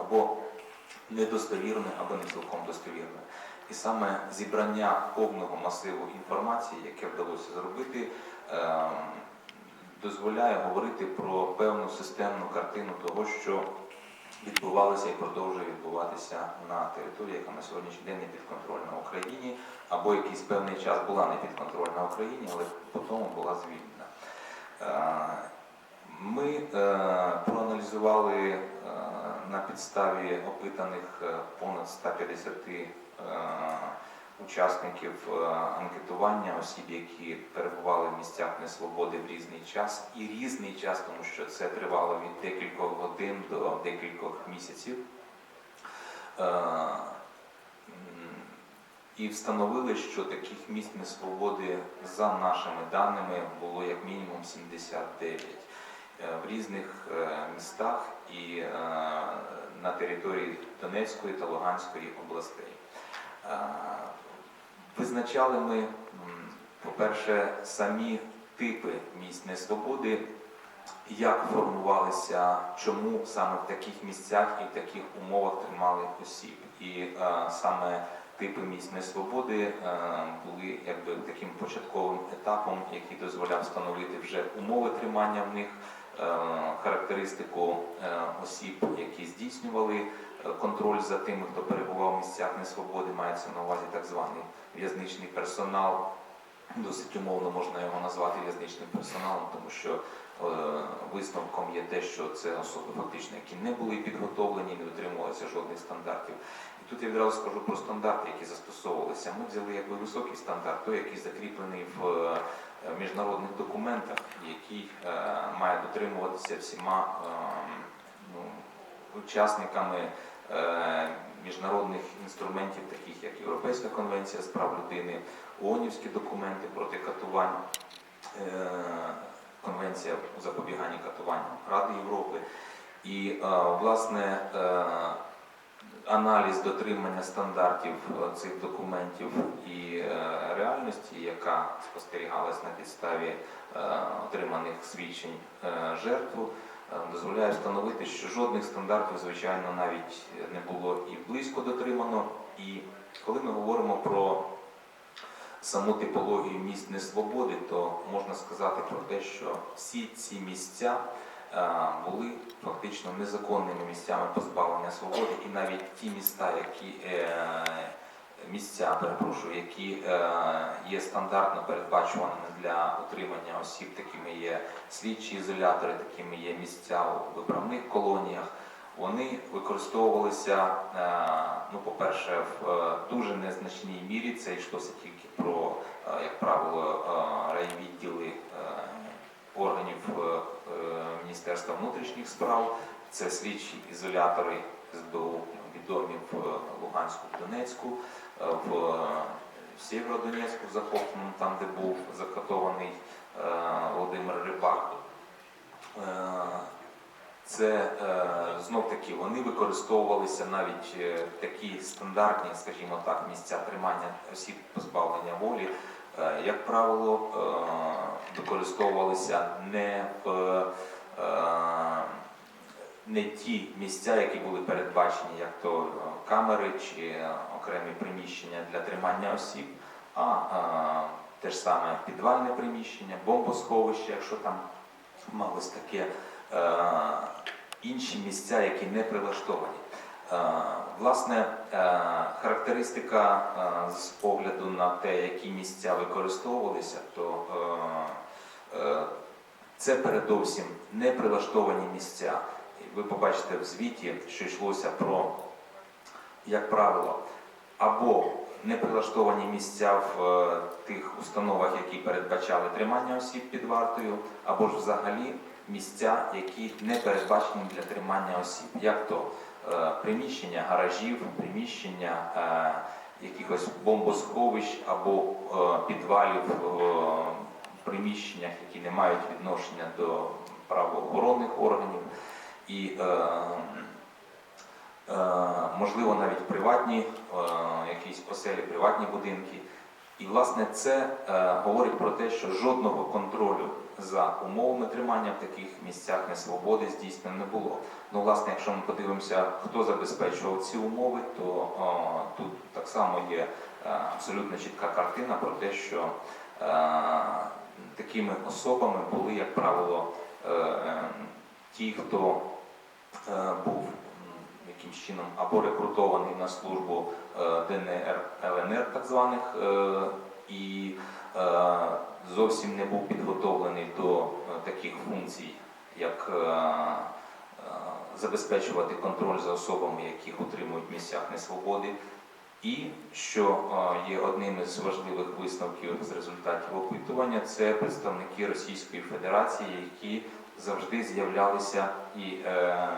або недостовірною, або не цілком достовірною. І саме зібрання повного масиву інформації, яке вдалося зробити, ем, дозволяє говорити про певну системну картину того, що відбувалося і продовжує відбуватися на території, яка на сьогоднішній день не підконтрольна Україні, або якийсь певний час була не підконтрольна Україні, але потім була звільнена. Е, Ми е, проаналізували е, на підставі опитаних е, понад 150 е, учасників е, анкетування осіб, які перебували в місцях несвободи в різний час, і різний час, тому що це тривало від декількох годин до декількох місяців. І встановили, що таких місць несвободи за нашими даними було як мінімум 79 е, в різних е, містах і е, на території Донецької та Луганської областей. Е, Визначали ми, по-перше, самі типи місць несвободи, як формувалися, чому саме в таких місцях і в таких умовах тримали осіб. І е, саме типи місць несвободи е, були якби таким початковим етапом, який дозволяв встановити вже умови тримання в них, е, характеристику е, осіб, які здійснювали е, контроль за тими, хто перебував в місцях несвободи, мається на увазі так званий в'язничний персонал. Досить умовно можна його назвати в'язничним персоналом, тому що е, висновком є те, що це особи фактично, які не були підготовлені, не дотримувалися жодних стандартів. І тут я відразу скажу про стандарти, які застосовувалися. Ми взяли якби високий стандарт, той, який закріплений в е, міжнародних документах, який е, має дотримуватися всіма е, ну, учасниками е, міжнародних інструментів, таких як Європейська конвенція з прав людини, ООНівські документи проти катувань, Конвенція у запобіганні катувань Ради Європи. І власне аналіз дотримання стандартів е, цих документів і е, реальності, яка спостерігалась на підставі е, отриманих свідчень жертв, е, дозволяє встановити, що жодних стандартів, звичайно, навіть не було і близько дотримано. І коли ми говоримо про саму типологію місць несвободи, то можна сказати про те, що всі ці місця були фактично незаконними місцями позбавлення свободи, і навіть ті міста, які е, місця, перепрошую, які е, є стандартно передбачуваними для утримання осіб, такими є слідчі ізолятори, такими є місця у виправних колоніях. Вони використовувалися, е, ну, по-перше, в е, дуже незначній мірі. Це йшлося тільки про, е, як правило, е, райвідділи е, органів е, е, Міністерства внутрішніх справ. Це слідчі ізолятори СБУ, відомі в е, Луганську, в Донецьку, е, в е, Сєвєродонецьку, захопленому, там, де був закатований Володимир Рибак. Це знов таки вони використовувалися навіть такі стандартні, скажімо так, місця тримання осіб позбавлення волі, як правило, використовувалися не в не ті місця, які були передбачені, як то е, камери чи е, окремі приміщення для тримання осіб, а е, те ж саме підвальне приміщення, бомбосховище, якщо там малось таке е, інші місця, які не прилаштовані. Е, Власне, е, характеристика е, з погляду на те, які місця використовувалися, то е, е, це передовсім не прилаштовані місця. Ви побачите в звіті, що йшлося про, як правило, або неприлаштовані місця в е, тих установах, які передбачали тримання осіб під вартою, або ж взагалі місця, які не передбачені для тримання осіб, як то е, приміщення гаражів, приміщення е, якихось бомбосховищ або підвалів приміщеннях, які не мають відношення до правоохоронних органів. І е, Е, можливо навіть приватні, е, якісь оселі, приватні будинки. І власне це е, говорить про те, що жодного контролю за умовами тримання в таких місцях несвободи здійснено не було. Ну, власне, якщо ми подивимося, хто забезпечував ці умови, то о, тут так само є е, абсолютно чітка картина про те, що е, такими особами були, як правило, е, е, ті, хто е, був якимсь чином або рекрутований на службу е, ДНР, ЛНР так званих, е, і е, зовсім не був підготовлений до е, таких функцій, як е, е, забезпечувати контроль за особами, яких утримують в місцях несвободи. І що є одним із важливих висновків з результатів опитування, це представники Російської Федерації, які завжди з'являлися і е,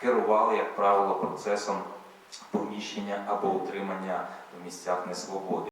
керували, як правило, процесом поміщення або утримання в місцях несвободи.